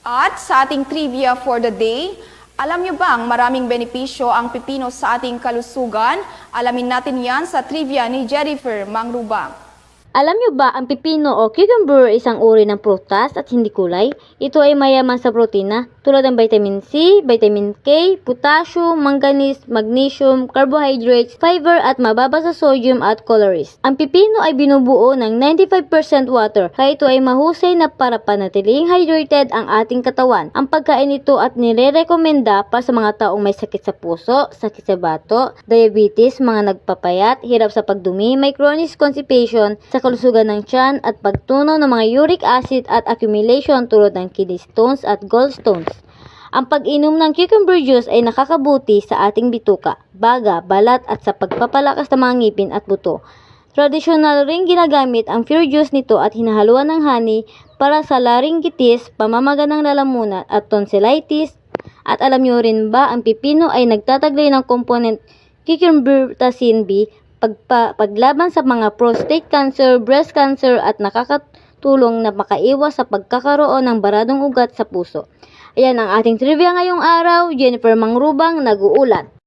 At sa ating trivia for the day, alam niyo bang maraming benepisyo ang pipino sa ating kalusugan? Alamin natin yan sa trivia ni Jennifer Mangrubang. Alam nyo ba ang pipino o cucumber ay isang uri ng prutas at hindi kulay? Ito ay mayaman sa protina tulad ng vitamin C, vitamin K, potassium, manganese, magnesium, carbohydrates, fiber at mababa sa sodium at calories. Ang pipino ay binubuo ng 95% water kaya ito ay mahusay na para panatiling hydrated ang ating katawan. Ang pagkain nito at nire-recommenda para sa mga taong may sakit sa puso, sakit sa bato, diabetes, mga nagpapayat, hirap sa pagdumi, may chronic constipation, sa kalusugan ng tiyan at pagtunaw ng mga uric acid at accumulation tulad ng kidney stones at gallstones. Ang pag-inom ng cucumber juice ay nakakabuti sa ating bituka, baga, balat at sa pagpapalakas ng mga ngipin at buto. Tradisyonal ring ginagamit ang pure juice nito at hinahaluan ng honey para sa laryngitis, pamamaga ng lalamunan at tonsillitis. At alam nyo rin ba, ang pipino ay nagtataglay ng component cucurbitacin B pagpa, paglaban sa mga prostate cancer, breast cancer at nakakatulong na makaiwas sa pagkakaroon ng baradong ugat sa puso. Ayan ang ating trivia ngayong araw. Jennifer Mangrubang, nag-uulat.